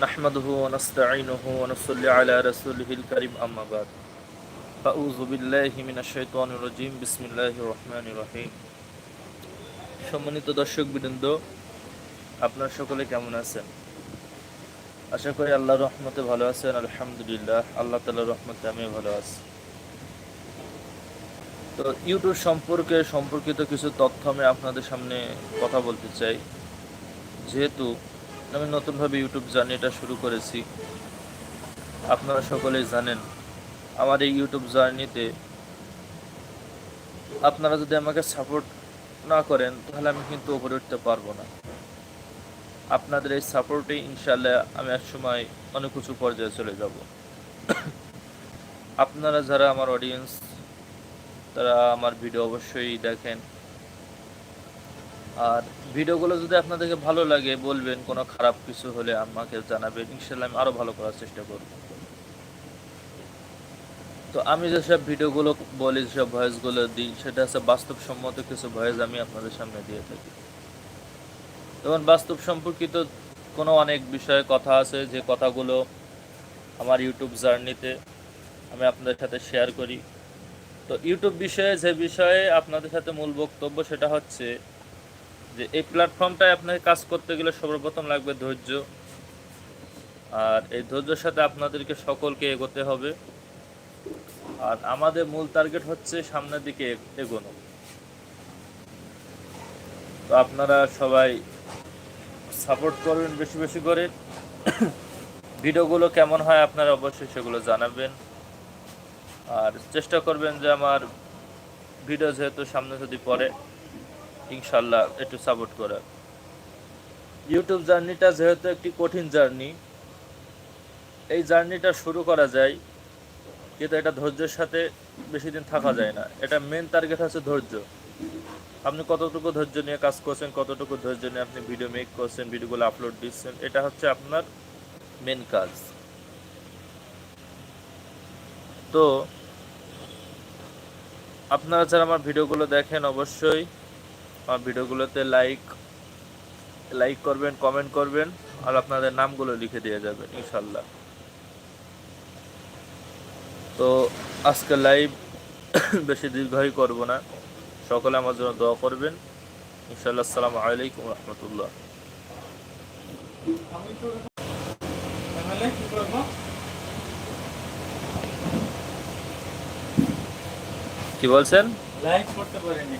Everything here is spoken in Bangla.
نحمده ونستعينه ونصلي على رسوله الكريم أما بعد فأعوذ بالله من الشيطان الرجيم بسم الله الرحمن الرحيم সম্মানিত দর্শক বৃন্দ আপনার সকলে কেমন আছেন আশা করি আল্লাহর রহমতে ভালো আছেন আলহামদুলিল্লাহ আল্লাহ তালার রহমতে আমি ভালো আছি তো ইউটিউব সম্পর্কে সম্পর্কিত কিছু তথ্য আমি আপনাদের সামনে কথা বলতে চাই যেহেতু আমি নতুনভাবে ইউটিউব জার্নিটা শুরু করেছি। আপনারা সকলেই জানেন, আমার এই ইউটিউব জার্নিতে আপনারা যদি আমাকে সাপোর্ট না করেন, তাহলে আমি কিন্তু উপরে উঠতে পারব না। আপনাদের এই সাপোর্টে ইনশাল্লাহ আমি এক সময় অনেক উঁচু পর্যায়ে চলে যাব। আপনারা যারা আমার অডিয়েন্স তারা আমার ভিডিও অবশ্যই দেখেন। আর ভিডিওগুলো যদি আপনাদেরকে ভালো লাগে, বলবেন কোনো খারাপ কিছু হলে আমাকে জানাবেন। ইনশাল্লাহ আমি আরও ভালো করার চেষ্টা করব। তো আমি যেসব ভিডিওগুলো বলি, যেসব ভয়েসগুলো দিই, সেটা হচ্ছে বাস্তবসম্মত কিছু ভয়েস আমি আপনাদের সামনে দিয়ে থাকি। যেমন বাস্তব সম্পর্কিত কোনো অনেক বিষয়ে কথা আছে, যে কথাগুলো আমার ইউটিউব জার্নিতে আমি আপনাদের সাথে শেয়ার করি। তো ইউটিউব বিষয়ে, যে বিষয়ে আপনাদের সাথে মূল বক্তব্য, সেটা হচ্ছে যে এই প্ল্যাটফর্মটায় আপনাকে কাজ করতে গেলে সর্বপ্রথম লাগবে ধৈর্য। আর এই ধৈর্যের সাথে আপনাদেরকে সকলকে এগোতে হবে। আর আমাদের মূল টার্গেট হচ্ছে সামনের দিকে এগোনো। তো আপনারা সবাই সাপোর্ট করবেন বেশি বেশি করে। ভিডিওগুলো কেমন হয় আপনারা অবশ্যই সেগুলো জানাবেন। আর চেষ্টা করবেন যে আমার ভিডিও যেহেতু সামনে যদি পড়ে ইনশাল্লাহ একটু সাপোর্ট করার ইউটিউব জার্নিটা যেহেতু একটি কঠিন জার্নি এই জার্নিটা শুরু করা যায়, কিন্তু এটা ধৈর্যের সাথে বেশি দিন থাকা যায় না। এটা মেন টার্গেট হচ্ছে ধৈর্য। আপনি কতটুকু ধৈর্য নিয়ে কাজ করছেন, কতটুকু ধৈর্য নিয়ে আপনি ভিডিও মেক করছেন ভিডিওগুলো আপলোড দিচ্ছেন, এটা হচ্ছে আপনার মেন কাজ। তো, আপনারা যারা আমার ভিডিওগুলো দেখেন, অবশ্যই আমার ভিডিওগুলোতে লাইক লাইক করবেন কমেন্ট করবেন, আর আপনাদের নামগুলো লিখে দিয়ে যাবেন ইনশাল্লাহ তো আজকে লাইভ বেশি দীর্ঘই করব না। সকলে আমার জন্য দোয়া করবেন। ইনশাল্লাহ আসসালামু আলাইকুম রহমতুল্লাহ। কি বলছেন? লাইভ করতে পারিনি।